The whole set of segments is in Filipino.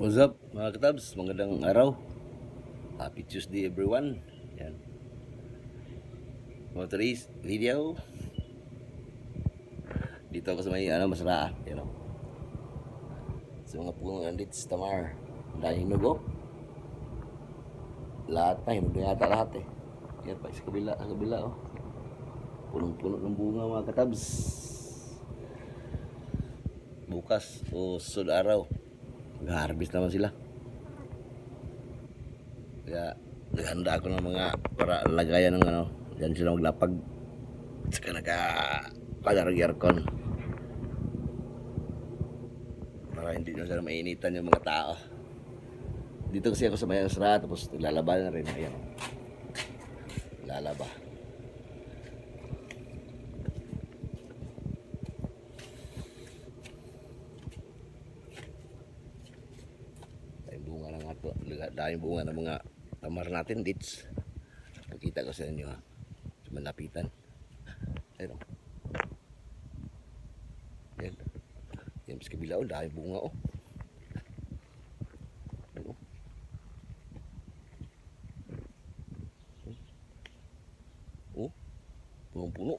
What's up mga katabs? Magandang araw. Happy Tuesday everyone. Yan. For today's video, dito ako sa may ano, masaraan. Yan o. Sa mga puno ng dito sa Tamar. Daming hinog oh. Lahat na, hinog na yata lahat eh. Yan pa sa kabila, sa kabila oh. Punong-puno ng bunga mga katabs. Bukas o sunod araw, mag-harvest naman sila. Kaya naghanda ako ng mga para lagayan ng ano, diyan sila maglapag. At saka naka pagarag aircon. Para hindi na sila mainitan yung mga tao. Dito kasi ako sa may asra, tapos naglalaba na rin. Ayan. Lalaba. Dahil bunga ng ato. Dahil bunga ng mga tamar natin, dits. Pakita ko sa inyo ha. Sa malapitan. Ayun. oh. Yan. Yan sa kabila oh, dahil bunga oh. Ayun, oh. Oh. Punong-puno.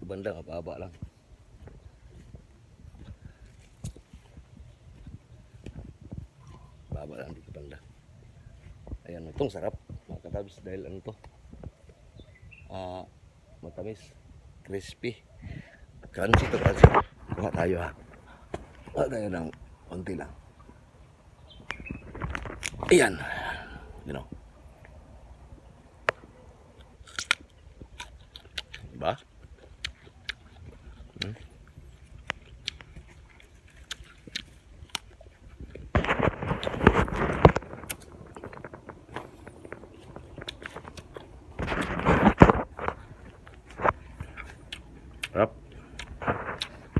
Sa banda, kababa lang. Baba lang dito banda. Ayan, itong sarap. Mga katabs dahil ano to. Ah, matamis. Crispy. Crunchy to crunchy. Kuha tayo ha. Kuha tayo ng konti lang. Ayan. You know.